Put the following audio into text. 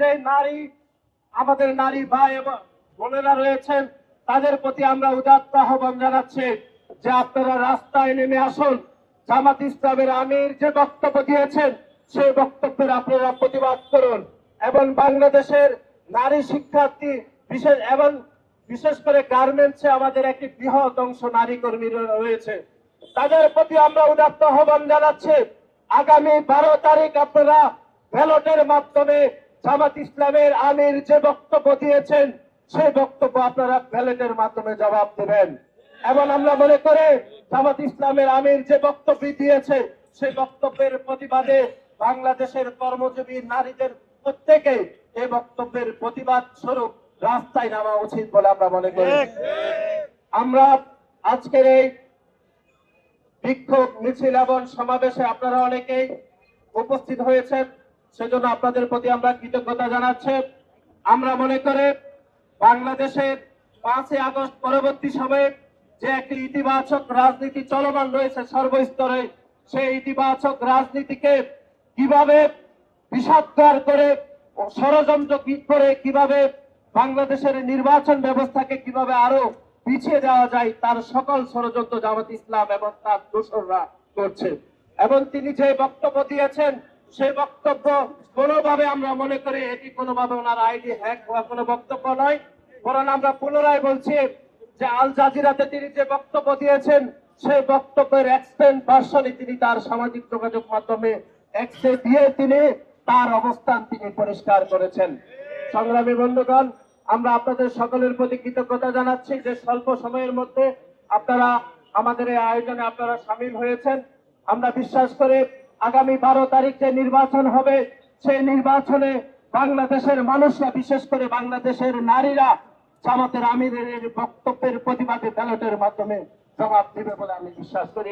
যে নারী, আমাদের নারী ভাই এবং বোনেরা রয়েছেন, তাদের প্রতি আমরা উদাত্ত আহ্বান জানাচ্ছি যে আপনারা রাস্তায় নেমে আসুন। জামাত ইসলামের আমির যে বক্তব্য দিয়েছেন, সেই বক্তব্যের আপনারা প্রতিবাদ করুন এবং বাংলাদেশের নারী শিক্ষার্থী বিশেষ এবং বিশেষ করে গার্মেন্টসে আমাদের একটি বৃহৎ অংশ নারী কর্মী রয়েছে। তাদের প্রতি আমরা উদাত্ত আহ্বান জানাচ্ছি, আগামী বারো তারিখ আপনারা ব্যালটের মাধ্যমে জামাত ইসলামের আমির যে বক্তব্য দিয়েছেন, সেই বক্তব্য আপনারা ব্যালটের মাধ্যমে জবাব দেবেন। এবং আমরা মনে করে জামাত ইসলামের আমির যে বক্তব্য দিয়েছে, সেই বক্তব্যের প্রতিবাদে বাংলাদেশের কর্মজীবী নারীদের প্রত্যেকে এই বক্তব্যের প্রতিবাদ স্বরূপ রাস্তায় নামা উচিত বলে আমরা মনে করি। আমরা আজকের এই বিক্ষোভ মিছিল এবং সমাবেশে আপনারা অনেকেই উপস্থিত হয়েছেন। সেজন্য আপনাদের প্রতি আমরা কৃতজ্ঞতা জানাচ্ছি। আমরা মনে করে বাংলাদেশের পাঁচই আগস্ট পরবর্তী সময়ে যে একটি ইতিবাচক রাজনীতি চলমান রয়েছে সর্বস্তরে, সেই ইতিবাচক রাজনীতিকে কীভাবে বিষাদগার করে ষড়যন্ত্র করে কীভাবে বাংলাদেশের নির্বাচন ব্যবস্থাকে কীভাবে আরও পিছিয়ে দেওয়া যায়, তার সকল ষড়যন্ত্র জামাত ইসলাম এবং তার দোসররা করছে। এবং তিনি যে বক্তব্য দিয়েছেন সেই বক্তব্য কোনোভাবে আমরা মনে করি এটি কোনোভাবে ওনার আইডি হ্যাক হওয়া কোনো বক্তব্য নয়। বরং আমরা পুনরায় বলছি যে আল জাজিরাতে তিনি যে বক্তব্য দিয়েছেন, সেই বক্তব্যের এক্সটেন্ড ভার্সনে তিনি তার সামাজিক যোগাযোগ মাধ্যমে এক্সে দিয়ে তিনি তার অবস্থান তিনি পরিষ্কার করেছেন। সংগ্রামী বন্ধুগণ, আমরা আপনাদের সকলের প্রতি কৃতজ্ঞতা জানাচ্ছি যে স্বল্প সময়ের মধ্যে আপনারা আমাদের এই আয়োজনে আপনারা সামিল হয়েছেন। আমরা বিশ্বাস করে আগামী বারো তারিখ যে নির্বাচন হবে, সেই নির্বাচনে বাংলাদেশের মানুষরা, বিশেষ করে বাংলাদেশের নারীরা, জামাতের আমিরের বক্তব্যের প্রতিবাদে ব্যালটের মাধ্যমে জবাব দেবে বলে আমি বিশ্বাস করি।